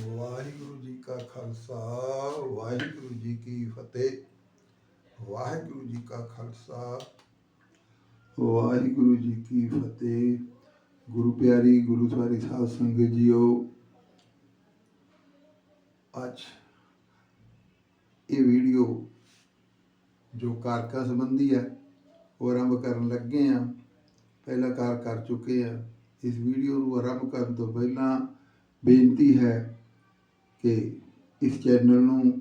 ਵਾਹਿਗੁਰੂ ਜੀ ਕਾ ਖਾਲਸਾ, ਵਾਹਿਗੁਰੂ ਜੀ ਕੀ ਫਤਿਹ। ਵਾਹਿਗੁਰੂ ਜੀ ਕਾ ਖਾਲਸਾ, ਵਾਹਿਗੁਰੂ ਜੀ ਕੀ ਫਤਿਹ। ਗੁਰੂ ਪਿਆਰੀ ਗੁਰੂ ਸਵਾਰੀ ਸਾਧ ਸੰਗਤ ਜੀਓ, ਅੱਜ ਇਹ ਵੀਡੀਓ ਜੋ ਕਾਰਕਾ ਸੰਬੰਧੀ ਹੈ, ਉਹ ਆਰੰਭ ਕਰਨ ਲੱਗੇ ਆ ਪਹਿਲਾ ਕਾਰ ਕਰ ਚੁੱਕੇ ਆ ਇਸ ਵੀਡੀਓ ਨੂੰ ਆਰੰਭ ਕਰਨ ਤੋਂ ਪਹਿਲਾਂ ਬੇਨਤੀ ਹੈ ਕਿ ਇਸ ਚੈਨਲ ਨੂੰ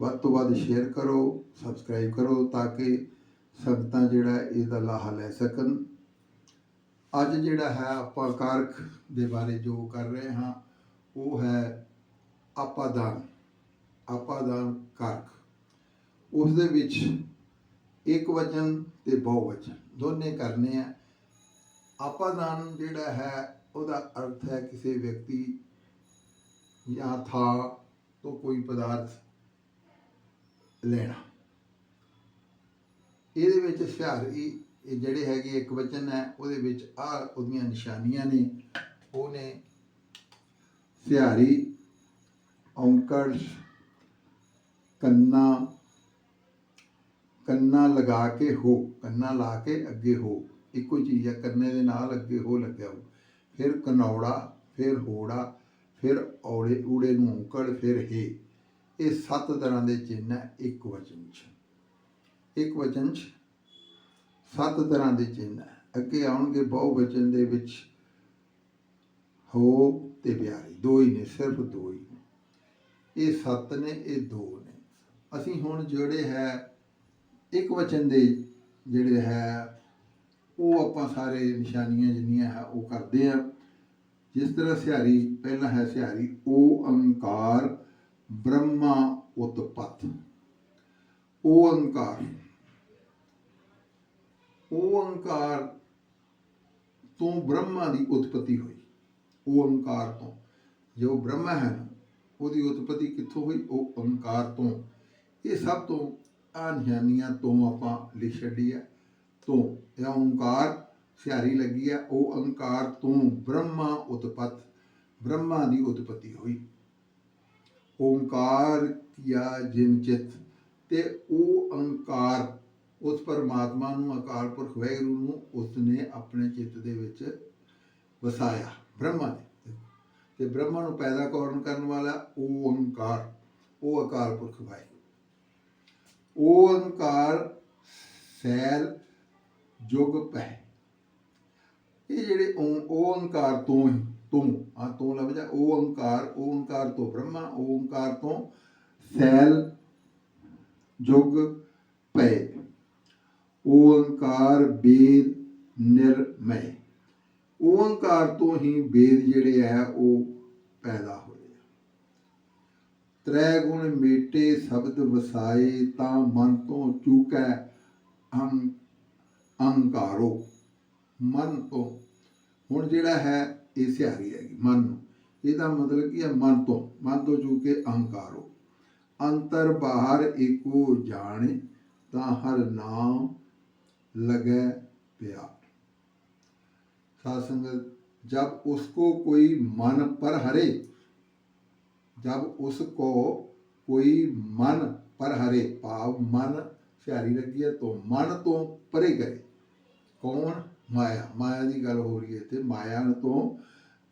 ਵੱਧ ਤੋਂ ਵੱਧ ਸ਼ੇਅਰ ਕਰੋ, ਸਬਸਕ੍ਰਾਈਬ ਕਰੋ ਤਾਂ ਕਿ ਸੰਗਤਾਂ ਜਿਹੜਾ ਇਹਦਾ ਲਾਹਾ ਲੈ ਸਕਣ। ਅੱਜ ਜਿਹੜਾ ਹੈ ਆਪਾਂ ਕਾਰਕ ਦੇ ਬਾਰੇ ਜੋ ਕਰ ਰਹੇ ਹਾਂ, ਉਹ ਹੈ ਆਪਾਦਾਨ ਆਪਾਦਾਨ ਕਾਰਕ। ਉਸ ਦੇ ਵਿੱਚ ਇੱਕ ਵਚਨ ਤੇ ਬਹੁ ਵਚਨ, ਦੋਨੇ ਕਰਨੇ ਆ। ਆਪਾਦਾਨ ਜਿਹੜਾ ਹੈ, ਉਹਦਾ ਅਰਥ ਹੈ ਕਿਸੇ ਵਿਅਕਤੀ ਜਾਂ ਥਾ ਤੋਂ ਕੋਈ ਪਦਾਰਥ ਲੈਣਾ। ਇਹਦੇ ਵਿੱਚ ਹੁਸ਼ਿਆਰੀ ਇਹ ਜਿਹੜੇ ਹੈਗੇ ਇੱਕ ਵਚਨ ਹੈ, ਉਹਦੇ ਵਿੱਚ ਆ ਉਹਦੀਆਂ ਨਿਸ਼ਾਨੀਆਂ ਨੇ। ਉਹ ਨੇ ਹੁਸ਼ਿਆਰੀ ਔਂਕੜ, ਕੰਨਾ ਕੰਨਾ ਲਗਾ ਕੇ ਹੋ, ਕੰਨਾ ਲਾ ਕੇ ਅੱਗੇ ਹੋ। ਇੱਕੋ ਚੀਜ਼ ਹੈ, ਕੰਨੇ ਦੇ ਨਾਲ ਅੱਗੇ ਹੋ ਲੱਗਿਆ ਹੋ। ਫਿਰ ਕਨੌੜਾ, ਫਿਰ ਹੋੜਾ ਫਿਰ ਔੜੇ ਊੜੇ ਨੂੰ ਔਂਕੜ ਫਿਰ ਹੇ। ਇਹ ਸੱਤ ਤਰ੍ਹਾਂ ਦੇ ਚਿੰਨ੍ਹ ਹੈ, ਇੱਕ ਵਚਨ 'ਚ ਇੱਕ ਵਚਨ 'ਚ ਸੱਤ ਤਰ੍ਹਾਂ ਦੇ ਚਿੰਨ੍ਹ ਹੈ। ਅੱਗੇ ਆਉਣਗੇ ਬਹੁ ਵਚਨ ਦੇ ਵਿੱਚ ਹੋ ਤੇ ਬਿਆਰੀ। ਦੋ ਹੀ ਨੇ, ਸਿਰਫ ਦੋ ਹੀ ਇਹ ਸੱਤ ਨੇ, ਇਹ ਦੋ ਨੇ। ਅਸੀਂ ਹੁਣ ਜਿਹੜੇ ਹੈ, ਇੱਕ ਵਚਨ ਦੇ ਜਿਹੜੇ ਹੈ, ਉਹ ਆਪਾਂ ਸਾਰੇ ਨਿਸ਼ਾਨੀਆਂ ਜਿੰਨੀਆਂ ਹੈ, ਉਹ ਕਰਦੇ ਆ ਜਿਸ ਤਰ੍ਹਾਂ ਸਿਹਾਰੀ, ਪਹਿਲਾ ਹੈ ਸਿਹਾਰੀ ਓ ਅੰਕਾਰ ਬ੍ਰਹਮਾ ਉਤਪਤ। ਓ ਅੰਕਾਰ ਓ ਅੰਕਾਰ ਤੋਂ ਬ੍ਰਹਮਾ ਦੀ ਉਤਪਤੀ ਹੋਈ। ਓ ਅੰਕਾਰ ਤੋਂ, ਜੋ ਬ੍ਰਹਮਾ ਹੈ ਉਹਦੀ ਉਤਪਤੀ ਕਿੱਥੋਂ ਹੋਈ? ਉਹ ਓੰਕਾਰ ਤੋਂ। ਇਹ ਸਭ ਤੋਂ ਆ ਤੋਂ ਆਪਾਂ ਲਿਖ ਛੱਡੀ ਹੈ। ਤੋਂ, ਇਹ ਓੰਕਾਰ ਸਿਆਰੀ ਲੱਗੀ ਹੈ ਉਹ ਅੰਕਾਰ ਤੋਂ ਬ੍ਰਹਮਾ ਉਤਪਤ, ਬ੍ਰਹਮਾ ਦੀ ਉਤਪਤੀ ਹੋਈ। ਓੰਕਾਰ ਕੀਆ ਜਿਨ ਚਿਤ, ਤੇ ਉਹ ਅੰਕਾਰ ਉਸ ਪਰਮਾਤਮਾ ਨੂੰ, ਅਕਾਲ ਪੁਰਖ ਵਾਹਿਗੁਰੂ ਨੂੰ, ਉਸਨੇ ਆਪਣੇ ਚਿੱਤ ਦੇ ਵਿੱਚ ਵਸਾਇਆ, ਬ੍ਰਹਮਾ ਨੇ ਤੇ ਬ੍ਰਹਮਾ ਨੂੰ ਪੈਦਾ ਕਰਨ ਕਰਨ ਵਾਲਾ? ਉਹ ਅਹੰਕਾਰ, ਉਹ ਅਕਾਲ ਪੁਰਖ ਵਾਹਿਗੁਰੂ। ਉਹ ਅਹੰਕਾਰ ਸੈਲ, ਜੁਗ ਪੈ ਇਹ ਜਿਹੜੇ ਓਂ- ਓੰਕਾਰ ਤੋਂ ਹੀ, ਤੋਂ ਆ ਤੋਂ ਲਫ਼ਜ਼ ਹੈ ਓੰਕਾਰ ਓੰਕਾਰ ਤੋਂ ਬ੍ਰਹਮਾ ਓੰਕਾਰ ਤੋਂ ਸੈਲ, ਜੁਗ ਪਏ ਓੰਕਾਰ ਬੇਦ, ਨਿਰਮੈ। ਓੰਕਾਰ ਤੋਂ ਹੀ ਵੇਦ ਜਿਹੜੇ ਆ, ਉਹ ਪੈਦਾ ਹੋਏ ਤ੍ਰੈ ਗੁਣ ਮੇਟੇ ਸ਼ਬਦ ਵਸਾਏ ਤਾਂ ਮਨ ਤੋਂ ਚੂਕੈ ਅਹੰ ਅਹੰਕਾਰੋ। ਮਨ ਤੋਂ। ਹੁਣ ਜਿਹੜਾ ਹੈ, ਇਹ ਸਿਆਰੀ ਹੈਗੀ, ਮਨ ਨੂੰ। ਇਹਦਾ ਮਤਲਬ ਕੀ ਹੈ, ਮਨ ਤੋਂ। ਮਨ ਤੋਂ ਜੂ ਕੇ ਅਹੰਕਾਰੋ ਅੰਤਰ ਬਾਹਰ ਏਕੋ ਜਾਣੇ, ਤਾਂ ਹਰ ਨਾਮ ਲਗੈ ਪਿਆ। ਸਾਧ ਸੰਗਤ ਜਬ ਉਸਕੋ ਕੋਈ ਮਨ ਪਰ ਹਰੇ, ਜਬ ਉਸਕੋ ਕੋਈ ਮਨ ਪਰ ਹਰੇ, ਭਾਵ ਮਨ ਸਿਆਰੀ ਲੱਗੀ ਹੈ, ਤੋਂ ਮਨ ਤੋਂ ਪਰੇ ਗਏ। ਕੌਣ? ਮਾਇਆ ਮਾਇਆ ਦੀ ਗੱਲ ਹੋ ਰਹੀ ਹੈ ਤੇ ਮਾਇਆ ਤੋਂ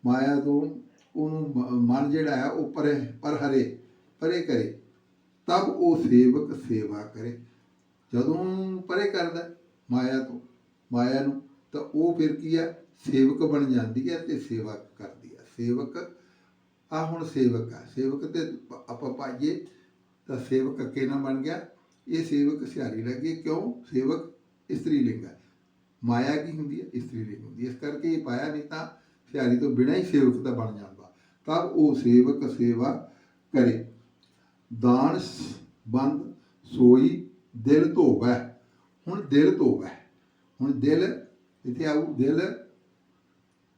ਮਾਇਆ ਤੋਂ ਉਹਨੂੰ ਮ- ਮਨ ਜਿਹੜਾ ਹੈ ਉਹ ਪਰੇ ਪਰ ਹਰੇ ਪਰੇ ਕਰੇ। ਤਬ ਉਹ ਸੇਵਕ ਸੇਵਾ ਕਰੇ। ਜਦੋਂ ਪਰੇ ਕਰਦਾ ਮਾਇਆ ਤੋਂ, ਮਾਇਆ ਨੂੰ, ਤਾਂ ਉਹ ਫਿਰ ਕੀ ਹੈ? ਸੇਵਕ ਬਣ ਜਾਂਦੀ ਹੈ ਤੇ ਸੇਵਾ ਕਰਦੀ ਹੈ। ਸੇਵਕ, ਆ ਹੁਣ ਸੇਵਕ ਆ ਸੇਵਕ ਤੇ ਆਪਾਂ ਪਾਈਏ ਤਾਂ ਸੇਵਕ ਅੱਕੇ ਨਾ ਬਣ ਗਿਆ। ਇਹ ਸੇਵਕ ਸਿਹਾਰੀ ਲੱਗੇ। ਕਿਉਂ? ਸੇਵਕ ਇਸਤਰੀ ਲਿੰਗ ਹੈ। ਮਾਇਆ ਕੀ ਹੁੰਦੀ ਹੈ? ਇਸਤਰੀ ਲਿੰਗ ਹੁੰਦੀ ਹੈ। ਇਸ ਕਰਕੇ ਇਹ ਪਾਇਆ ਨਹੀਂ ਤਾਂ ਸਿਆਰੀ ਤੋਂ ਬਿਨਾਂ ਹੀ ਸੇਵਕ ਦਾ ਬਣ ਜਾਂਦਾ। ਤਾਂ ਉਹ ਸੇਵਕ ਸੇਵਾ ਕਰੇ। ਦਾਨ ਬੰਦ, ਸੋਈ, ਦਿਲ ਧੋਵੈ। ਹੁਣ ਦਿਲ ਧੋਵੈ। ਹੁਣ ਦਿਲ ਇੱਥੇ ਆਉ ਦਿਲ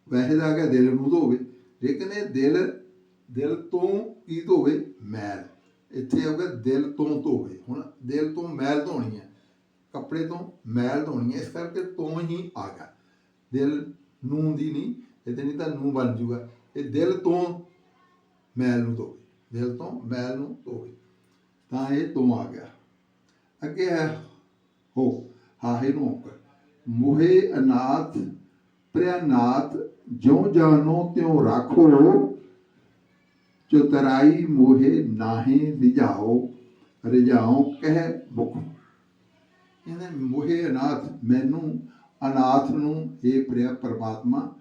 ਵੈਸੇ ਤਾਂ ਆ ਗਿਆ, ਦਿਲ ਨੂੰ ਧੋਵੇ। ਲੇਕਿਨ ਇਹ ਦਿਲ ਦਿਲ ਤੋਂ ਕੀ ਧੋਵੇ? ਮੈਲ। ਇੱਥੇ ਆਊਗਾ ਦਿਲ ਤੋਂ ਧੋਵੇ। ਹੁਣ ਦਿਲ ਤੋਂ ਮੈਲ ਧੋਣੀ ਹੈ। ਕੱਪੜੇ ਤੋਂ ਮੈਲ ਧੋਣੀ ਹੈ, ਇਸ ਕਰਕੇ ਤੋਂ ਹੀ ਆ ਗਿਆ। ਦਿਲ ਨੂੰ ਦੀ ਨਹੀਂ ਇਹਦੇ ਨਹੀਂ ਤਾਂ ਨੂੰ ਬਣ ਜੂਗਾ। ਇਹ ਦਿਲ ਤੋਂ ਮੈਲ ਨੂੰ ਧੋਵੇ ਦਿਲ ਤੋਂ ਮੈਲ ਨੂੰ ਧੋਵੇ ਤਾਂ ਇਹ ਤੋਂ ਆ ਗਿਆ। ਅੱਗੇ ਹੈ ਹੋ, ਹਾਹੇ ਨੂੰ ਔਂਕੜ। ਮੋਹੇ ਅਨਾਥ ਪ੍ਰਿਆਨਾਥ ਜੋ ਜਾਨੋ ਤਿਉ ਰਾਖੋ। ਚੁਤਰਾਈ ਮੋਹੇ ਨਾਹੀ ਰਿਜਾਓ ਰਿਜਾਓ ਕਹਿ ਮੋਹੇ ਅਨਾਥ, ਮੈਨੂੰ ਅਨਾਥ ਨੂੰ ਇਹ ਪ੍ਰਿਆ ਪਰਮਾਤਮਾ,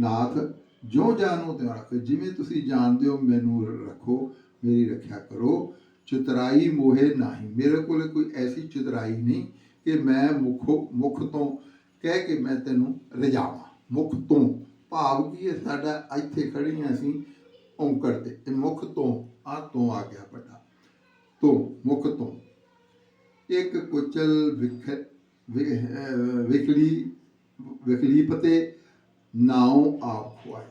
ਨਾਥ ਜੋ ਜਾਣੋ ਤੇ ਰੱਖੋ, ਜਿਵੇਂ ਤੁਸੀਂ ਜਾਣਦੇ ਹੋ, ਮੈਨੂੰ ਰੱਖੋ, ਮੇਰੀ ਰੱਖਿਆ ਕਰੋ। ਚਤਰਾਈ ਮੋਹੇ ਨਹੀਂ। ਮੇਰੇ ਕੋਲ ਕੋਈ ਐਸੀ ਚਤਰਾਈ ਨਹੀਂ ਕਿ ਮੈਂ ਮੁਖੋ, ਮੁਖ ਤੋਂ ਕਹਿ ਕੇ ਮੈਂ ਤੈਨੂੰ ਰਜਾਵਾਂ। ਮੁਖ ਤੋਂ। ਭਾਵ ਕੀ ਹੈ, ਸਾਡਾ ਇੱਥੇ ਖੜੀਆਂ ਅਸੀਂ ਔਂਕੜ ਤੇ। ਇਹ ਮੁਖ ਤੋਂ ਆ ਤੋਂ ਆ ਗਿਆ ਵੱਡਾ। ਤੋਂ, ਮੁਖ ਤੋਂ। ਇੱਕ ਕੁਚਲ ਵਿਖ ਵਿਖਲੀ ਅਹ ਵਿਕਲੀ ਵਿਕਲੀਪ ਨਾਉ ਆਪ ਖੁਆਏ।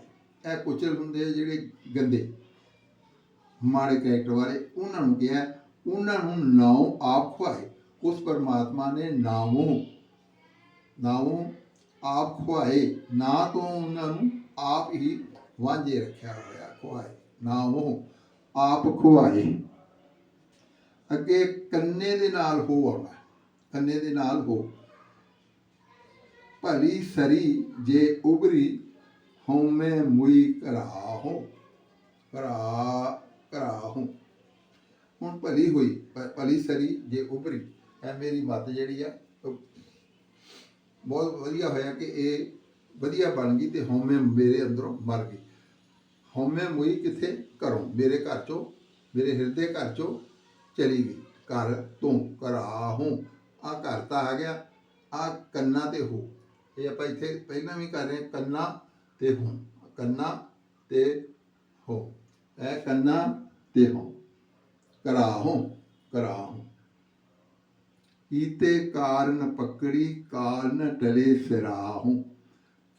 ਇਹ ਕੁਚਲ ਹੁੰਦੇ ਆ ਜਿਹੜੇ ਗੰਦੇ, ਮਾੜੇ ਕੈਰੈਕਟਰ ਵਾਲੇ। ਉਹਨਾਂ ਨੂੰ ਕਿਹਾ, ਉਹਨਾਂ ਨੂੰ ਨਾਉ ਆਪ ਖੁਆਏ। ਉਸ ਪਰਮਾਤਮਾ ਨੇ ਨਾਮੋ ਨਾਉ ਆਪ ਖੁਆਏ। ਨਾ ਤੋਂ ਉਹਨਾਂ ਨੂੰ ਆਪ ਹੀ ਵਾਂਝੇ ਰੱਖਿਆ ਹੋਇਆ ਖੁਆਏ। ਨਾ ਉਹ ਆਪ ਖੁਆਏ। ਅੱਗੇ ਕੰਨੇ ਦੇ ਨਾਲ ਹੋ ਆਉਣਾ, ਕੰਨੇ ਦੇ ਨਾਲ ਹੋ। ਭਲੀ ਸਰੀ ਜੇ ਉਬਰੀ ਹਉਮੈ ਮੁਈ ਕਰਾਹੋ ਕਰਾ ਕਰਾਹੋ। ਹੁਣ ਭਲੀ ਹੋਈ ਭਲੀ ਸਰੀ ਜੇ ਉਬਰੀ ਇਹ ਮੇਰੀ ਮੱਤ ਜਿਹੜੀ ਆ ਬਹੁਤ ਵਧੀਆ ਹੋਇਆ ਕਿ ਇਹ ਵਧੀਆ ਬਣ ਗਈ ਤੇ ਹਉਮੈ ਮੇਰੇ ਅੰਦਰੋਂ ਮਰ ਗਈ। ਹਉਮੈ ਮੁਈ ਕਿੱਥੇ? ਘਰੋਂ, ਮੇਰੇ ਘਰ ਚੋਂ, ਮੇਰੇ ਹਿਰਦੇ ਘਰ ਚੋਂ ਚਲੀ ਗਈ। ਘਰ ਤੋਂ ਕਰਾਹੋਂ ਆ ਘਰ ਤਾਂ ਆ ਗਿਆ। ਆ ਕੰਨਾ ਤੇ ਹੋ। ਇਹ ਆਪਾਂ ਇੱਥੇ ਪਹਿਲਾਂ ਵੀ ਕਰ ਰਹੇ ਹਾਂ, ਕੰਨਾ ਤੇ ਹੋ। ਕੰਨਾ ਤੇ ਹੋ। ਇਹ ਕੰਨਾ ਤੇ ਹੋ। ਕਰਾਹੋਂ ਕਰਾਹੋਂ ਕੀਤੇ ਕਾਰਨ ਪਕੜੀ ਕਾਰਨ ਟਲੇ ਸਿਰਾਹੋਂ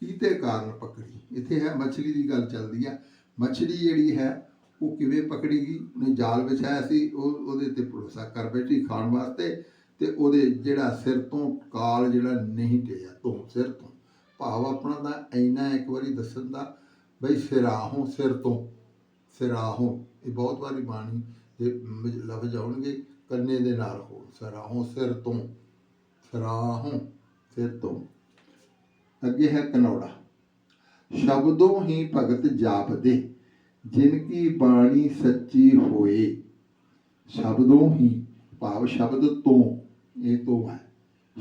ਕੀਤੇ ਕਾਰਨ ਪਕੜੀ। ਇੱਥੇ ਹੈ ਮੱਛਲੀ ਦੀ ਗੱਲ ਚੱਲਦੀ ਹੈ ਮੱਛਲੀ ਜਿਹੜੀ ਹੈ ਉਹ ਕਿਵੇਂ ਪਕੜੀ ਗਈ ਉਹਨੇ ਜਾਲ ਵਿਛਾਇਆ ਸੀ, ਉਹ ਉਹਦੇ ਤੇ ਭਰੋਸਾ ਕਰ ਬੈਠੀ ਖਾਣ ਵਾਸਤੇ ਤੇ ਉਹਦੇ ਜਿਹੜਾ ਸਿਰ ਤੋਂ ਕਾਲ ਜਿਹੜਾ ਨਹੀਂ ਟਿਆ ਤੋਂ ਸਿਰ ਤੋਂ। ਭਾਵ ਆਪਣਾ ਦਾ ਇੰਨਾ ਇੱਕ ਵਾਰੀ ਦੱਸਣ ਦਾ, ਬਈ ਸਿਰਾਹੋਂ ਸਿਰ ਤੋਂ ਸਿਰਾਹੋਂ ਇਹ ਬਹੁਤ ਵਾਰੀ ਬਾਣੀ ਦੇ ਲਫ਼ਜ਼ ਆਉਣਗੇ, ਕੰਨੇ ਦੇ ਨਾਲ ਹੋ ਸਿਰਾਹੋਂ ਸਿਰ ਤੋਂ ਸਿਰਾਹੋਂ ਸਿਰ ਤੋਂ। ਅੱਗੇ ਹੈ ਕਨੌੜਾ। ਸ਼ਬਦੋਂ ਹੀ ਭਗਤ ਜਾਪਦੇ। ਜਿਨ ਕੀ ਬਾਣੀ ਸੱਚੀ ਹੋਏ, ਸ਼ਬਦੋਂ ਹੀ, ਭਾਵ ਸ਼ਬਦ ਤੋਂ, ਇਹ ਤੋਂ ਹੈ।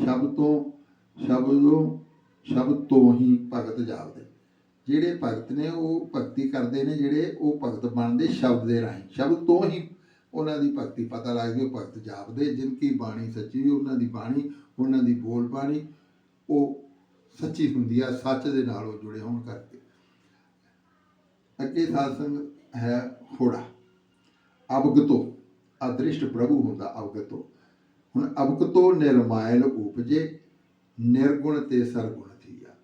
ਸ਼ਬਦ ਤੋਂ, ਸ਼ਬਦੋਂ ਸ਼ਬਦ ਤੋਂ ਹੀ ਭਗਤ ਜਾਪਦੇ। ਜਿਹੜੇ ਭਗਤ ਨੇ ਉਹ ਭਗਤੀ ਕਰਦੇ ਨੇ, ਜਿਹੜੇ ਉਹ ਭਗਤ ਬਣਦੇ ਸ਼ਬਦ ਦੇ ਰਾਹੀਂ। ਸ਼ਬਦ ਤੋਂ ਹੀ ਉਹਨਾਂ ਦੀ ਭਗਤੀ ਪਤਾ ਲੱਗਦੀ, ਉਹ ਭਗਤ ਜਾਪਦੇ। ਜਿਨ ਕੀ ਬਾਣੀ ਸੱਚੀ ਉਹਨਾਂ ਦੀ ਬਾਣੀ, ਉਹਨਾਂ ਦੀ ਬੋਲ ਬਾਣੀ, ਉਹ ਸੱਚੀ ਹੁੰਦੀ ਆ, ਸੱਚ ਦੇ ਨਾਲ ਉਹ ਜੁੜੇ ਹੋਣ ਕਰਕੇ। ਅੱਗੇ ਸਾਸੰਗ ਹੈ ਹੋੜਾ ਅਵਗਤੋ, ਅਦ੍ਰਿਸ਼ਟ ਪ੍ਰਭੂ ਹੁੰਦਾ ਅਵਗਤੋ। ਹੁਣ ਅਵਗਤੋ ਨਿਰਮਾਇਲ ਉਪਜੇ, ਨਿਰਗੁਣ ਤੇ ਸਰਗੁਣ ਥੀਆ।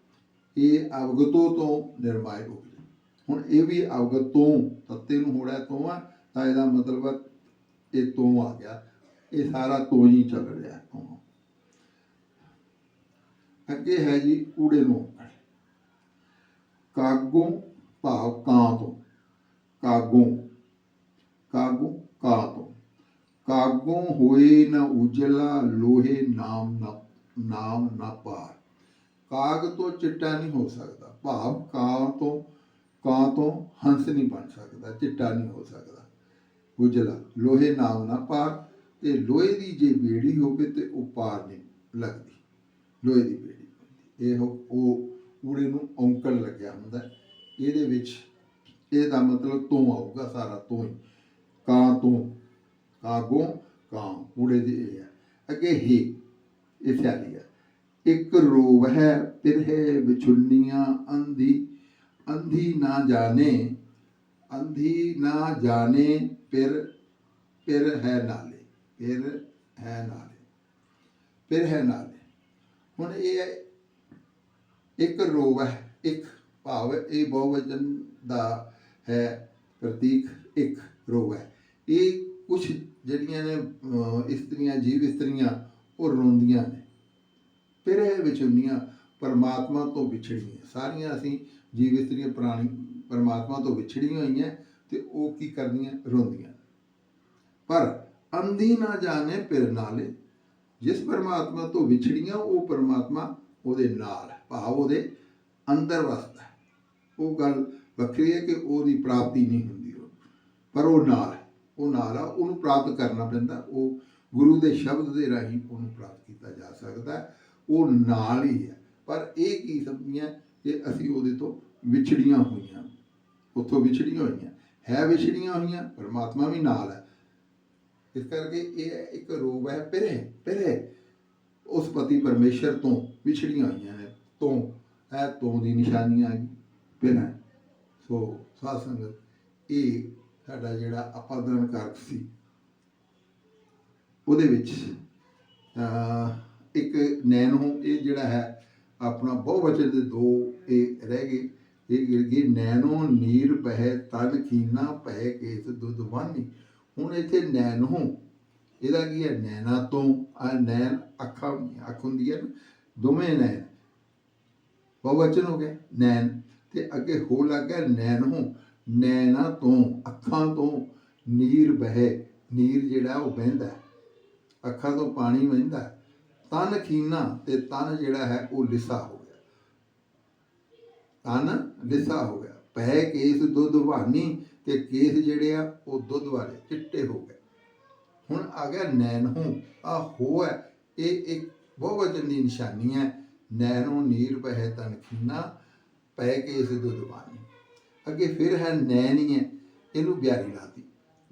ਇਹ ਅਵਗਤੋ ਤੋਂ ਨਿਰਮਾਇਲ ਉਪਜੇ। ਹੁਣ ਇਹ ਵੀ ਅਵਗਤ ਤੱਤੇ ਨੂੰ ਹੋੜਾ ਤੋਂ ਆ ਤਾਂ ਇਹਦਾ ਮਤਲਬ ਇਹ ਤੋਂ ਆ ਗਿਆ। ਇਹ ਸਾਰਾ ਤੋਂ ਹੀ ਚੱਲ ਰਿਹਾ ਤੋਂ। ਅੱਗੇ ਹੈ ਜੀ ਊੜੇ ਨੂੰ। ਕਾਗੋਂ ਭਾਵ ਕਾਂ ਤੋਂ ਕਾਗੋਂ ਕਾਗੋਂ ਕਾਂ ਤੋਂ ਕਾਗੋਂ ਹੋਏ ਨ ਉਜਲਾ ਲੋਹੇ ਨਾਮ ਨਾ ਨਾਮ ਨਾ ਪਾਰ। ਕਾਗ ਤੋਂ ਚਿੱਟਾ ਨਹੀਂ ਹੋ ਸਕਦਾ। ਭਾਵ ਕਾਂ ਤੋਂ ਕਾਂ ਤੋਂ ਹੰਸ ਨਹੀਂ ਬਣ ਸਕਦਾ। ਚਿੱਟਾ ਨਹੀਂ ਹੋ ਸਕਦਾ। ਉਜਲਾ ਲੋਹੇ ਨਾਮ ਨਾ ਪਾਰ ਤੇ ਲੋਹੇ ਦੀ ਜੇ ਬੇੜੀ ਹੋਵੇ ਤੇ ਉਹ ਪਾਰ ਨਹੀਂ ਲੱਗਦੀ। ਲੋਹੇ ਦੀ ਬੇੜੀ ਇਹ ਉਹ ਊੜੇ ਨੂੰ ਔਂਕੜ ਲੱਗਿਆ ਹੁੰਦਾ। ਇਹਦੇ ਵਿੱਚ ਇਹਦਾ ਮਤਲਬ ਤੋਂ ਆਊਗਾ ਸਾਰਾ ਤੋਂ ਹੀ। ਕਾਂ ਤੋਂ, ਕਾਗੋਂ ਕਾਂ ਕੂੜੇ ਦੀ ਇਹ ਹੈ। ਅੱਗੇ ਹੀ ਇਹ ਸਿਆਲੀ ਹੈ। ਇੱਕ ਰੋਵ ਹੈ ਫਿਰ ਵਿਛੁੰਨੀਆਂ ਅੰਧੀ ਅੰਧੀ ਨਾ ਜਾਣੇ, ਅੰਧੀ ਨਾ ਜਾਣੇ ਫਿਰ ਫਿਰ ਹੈ ਨਾਲੇ ਫਿਰ ਹੈ ਨਾਲੇ ਫਿਰ ਹੈ ਨਾਲੇ। ਹੁਣ ਇਹ ਇੱਕ ਰੋਗ ਹੈ, ਇੱਕ ਭਾਵ, ਇਹ ਬਹੁਵਚਨ ਦਾ ਹੈ ਪ੍ਰਤੀਕ, ਇੱਕ ਰੋਗ ਹੈ। ਇਹ ਕੁਝ ਜਿਹੜੀਆਂ ਨੇ ਇਸਤਰੀਆਂ, ਜੀਵ ਇਸਤਰੀਆਂ, ਉਹ ਰੋਂਦੀਆਂ ਨੇ। ਫਿਰ ਵਿੱਚ ਹੁੰਦੀਆਂ ਪਰਮਾਤਮਾ ਤੋਂ ਵਿਛੜੀਆਂ। ਸਾਰੀਆਂ ਅਸੀਂ ਜੀਵ ਇਸਤਰੀਆਂ, ਪ੍ਰਾਣੀ ਪਰਮਾਤਮਾ ਤੋਂ ਵਿਛੜੀਆਂ ਹੋਈਆਂ ਤੇ ਉਹ ਕੀ ਕਰਦੀਆਂ? ਰੋਂਦੀਆਂ। ਪਰ ਅੰਧੀ ਨਾ ਜਾਣੇ ਪਿਰ ਨਾਲੇ। ਜਿਸ ਪਰਮਾਤਮਾ ਤੋਂ ਵਿਛੜੀਆਂ, ਉਹ ਪਰਮਾਤਮਾ ਉਹਦੇ ਨਾਲ ਭਾਵ ਉਹਦੇ ਅੰਦਰ ਵਸਦਾ ਉਹ ਗੱਲ ਵੱਖਰੀ ਹੈ ਕਿ ਉਹਦੀ ਪ੍ਰਾਪਤੀ ਨਹੀਂ ਹੁੰਦੀ। ਉਹ ਪਰ ਉਹ ਨਾਲ ਉਹ ਨਾਲ ਆ, ਉਹਨੂੰ ਪ੍ਰਾਪਤ ਕਰਨਾ ਪੈਂਦਾ। ਉਹ ਗੁਰੂ ਦੇ ਸ਼ਬਦ ਦੇ ਰਾਹੀਂ ਉਹਨੂੰ ਪ੍ਰਾਪਤ ਕੀਤਾ ਜਾ ਸਕਦਾ ਉਹ ਨਾਲ ਹੀ ਹੈ। ਪਰ ਇਹ ਕੀ ਸਮਝੀਆਂ ਕਿ ਅਸੀਂ ਉਹਦੇ ਤੋਂ ਵਿਛੜੀਆਂ ਹੋਈਆਂ। ਉੱਥੋਂ ਵਿਛੜੀਆਂ ਹੋਈਆਂ। ਹੈ ਵਿਛੜੀਆਂ ਹੋਈਆਂ, ਪਰਮਾਤਮਾ ਵੀ ਨਾਲ ਹੈ। ਇਸ ਕਰਕੇ ਇਹ ਇੱਕ ਰੂਪ ਹੈ, ਪਿਰੇ ਪਿਰੇ। ਉਸ ਪਤੀ ਪਰਮੇਸ਼ਰ ਤੋਂ ਵਿਛੜੀਆਂ ਹੋਈਆਂ ਨੇ। ਤੋਂ, ਇਹ ਤੋਂ ਦੀ ਨਿਸ਼ਾਨੀਆਂ ਪਿਰਾ। ਸੋ ਸਾਧ ਸੰਗਤ, ਇਹ ਸਾਡਾ ਜਿਹੜਾ ਆਪਾਦਨ ਕਾਰਕ ਸੀ ਉਹਦੇ ਵਿੱਚ ਅਹ, ਇੱਕ ਨੈਣੋ ਇਹ ਜਿਹੜਾ ਹੈ ਆਪਣਾ ਬਹੁਵਚਨ ਦੇ ਦੋ ਇਹ ਰਹਿ ਗਏ। ਇਹ ਗਿਰ ਗਏ ਨੈਣੋ ਨੀਰ ਬਹਿ ਤਨ ਖੀਨਾ ਪਹਿ ਕੇਸ ਦੁੱਧ ਵਾਨੀ ਹੁਣ ਇੱਥੇ ਨੈਣੋ ਇਹਦਾ ਕੀ ਹੈ? ਨੈਣਾ ਤੋਂ ਆ ਨੈਣ ਅੱਖਾਂ ਅੱਖ ਹੁੰਦੀ ਹੈ ਨਾ ਦੋਵੇਂ ਨੈਣ। ਬਹੁਵਚਨ ਹੋ ਗਿਆ ਨੈਣ। ਤੇ ਅੱਗੇ ਹੋ ਲੱਗਾ ਨੈਣੋ। ਨੈਣਾ ਤੋਂ ਅੱਖਾਂ ਤੋਂ ਨੀਰ ਬਹਿ ਨੀਰ ਜਿਹੜਾ ਉਹ ਵਹਿੰਦਾ ਅੱਖਾਂ ਤੋਂ ਪਾਣੀ ਵਹਿੰਦਾ ਤਨ ਖੀਨਾ ਤੇ ਤਨ ਜਿਹੜਾ ਹੈ ਉਹ ਲਿਸਾ ਹੋ ਗਿਆ। ਤਨ ਲਿਸਾ ਹੋ ਗਿਆ। ਪੈ ਕੇਸ ਦੁੱਧ ਵਾਨੀ ਤੇ ਕੇਸ ਜਿਹੜੇ ਆ ਉਹ ਦੁੱਧ ਵਾਲੇ ਚਿੱਟੇ ਹੋ ਗਏ। ਹੁਣ ਆ ਗਿਆ ਨੈਣ ਹੋ। ਆ ਹੋ ਹੈ, ਇਹ ਇੱਕ ਬਹੁਵਚਨ ਦੀ ਨਿਸ਼ਾਨੀ ਹੈ। ਨੈਣੋ ਨੀਰ ਬਹਿ ਤਨ ਖੀਨਾ ਪੈ ਕੇਸ ਦੁੱਧ ਵਾਨੀ। ਅੱਗੇ ਫਿਰ ਹੈ ਨੈਣੀ ਹੈ, ਇਹਨੂੰ ਬਿਆਰੀ ਲਾਤੀ।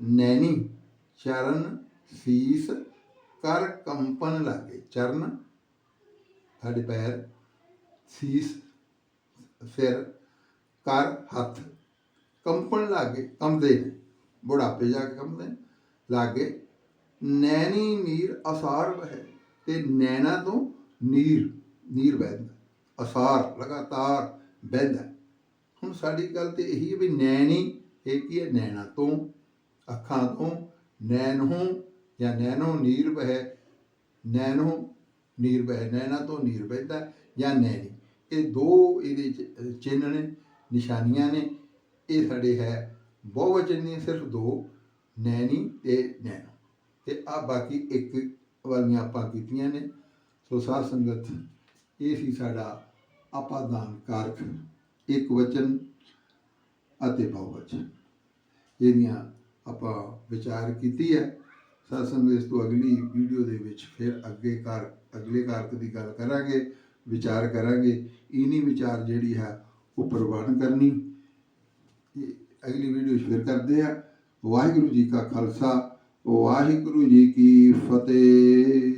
ਨੈਣੀ, ਚਰਨ, ਸੀਸ, ਕਰ ਕੰਪਨ ਲਾਗੇ। ਚਰਨ, ਸਾਡੇ ਪੈਰ, ਸੀਸ, ਸਿਰ, ਕਰ ਹੱਥ। ਕੰਪਣ ਲਾਗੇ, ਕੰਬਦੇ ਨੇ। ਬੁਢਾਪੇ ਜਾ ਕੇ ਕੰਬਦੇ ਨੇ। ਲਾਗੇ, ਨੈਣੀ ਨੀਰ ਅਸਾਰ ਵਹਿ ਤੇ ਨੈਣਾ ਤੋਂ ਨੀਰ ਨੀਰ ਵਹਿੰਦਾ। ਅਸਾਰ, ਲਗਾਤਾਰ ਵਹਿੰਦਾ। ਹੁਣ ਸਾਡੀ ਗੱਲ ਤੇ ਇਹੀ ਹੈ ਵੀ ਨੈਣੀ ਇਹ ਕੀ ਹੈ? ਨੈਣਾ ਤੋਂ, ਅੱਖਾਂ ਤੋਂ। ਨੈਣੋਂ ਜਾਂ ਨੈਨੋ ਨੀਰ ਬਹਿ ਨੈਨੋ ਨੀਰ ਬਹਿ ਨੈਣਾ ਤੋਂ ਨੀਰ ਬਹਿਦਾ ਜਾਂ ਨੈਣੀ ਇਹ ਦੋ ਇਹਦੇ ਚਿੰਨ੍ਹ ਨੇ, ਨਿਸ਼ਾਨੀਆਂ ਨੇ। ਇਹ ਸਾਡੇ ਹੈ ਬਹੁਵਚਨ ਨੇ, ਸਿਰਫ ਦੋ, ਨੈਣੀ ਤੇ ਨੈਣੋ ਤੇ ਆ ਬਾਕੀ ਇੱਕ ਵਾਲੀਆਂ ਆਪਾਂ ਕੀਤੀਆਂ ਨੇ। ਸੋ ਸਾਧ ਸੰਗਤ, ਇਹ ਸੀ ਸਾਡਾ ਆਪਾਦਾਨ ਕਾਰਕ ਇੱਕ ਵਚਨ ਅਤੇ ਬਹੁਵਚਨ ਇਹਦੀਆਂ ਆਪਾਂ ਵਿਚਾਰ ਕੀਤੀ ਹੈ। ਸਾਧ ਇਸ ਤੋਂ ਅਗਲੀ ਵੀਡੀਓ ਦੇ ਵਿੱਚ ਫਿਰ ਅੱਗੇ ਕਾਰ ਅਗਲੇ ਕਾਰਕ ਦੀ ਗੱਲ ਕਰਾਂਗੇ, ਵਿਚਾਰ ਕਰਾਂਗੇ। ਇਨੀ ਵਿਚਾਰ ਜਿਹੜੀ ਹੈ ਉਹ ਪ੍ਰਵਾਨ ਕਰਨੀ। ਇਹ ਅਗਲੀ ਵੀਡੀਓ 'ਚ ਫਿਰ ਕਰਦੇ ਆ ਵਾਹਿਗੁਰੂ ਜੀ ਕਾ ਖਾਲਸਾ, ਵਾਹਿਗੁਰੂ ਜੀ ਕੀ ਫਤਿਹ।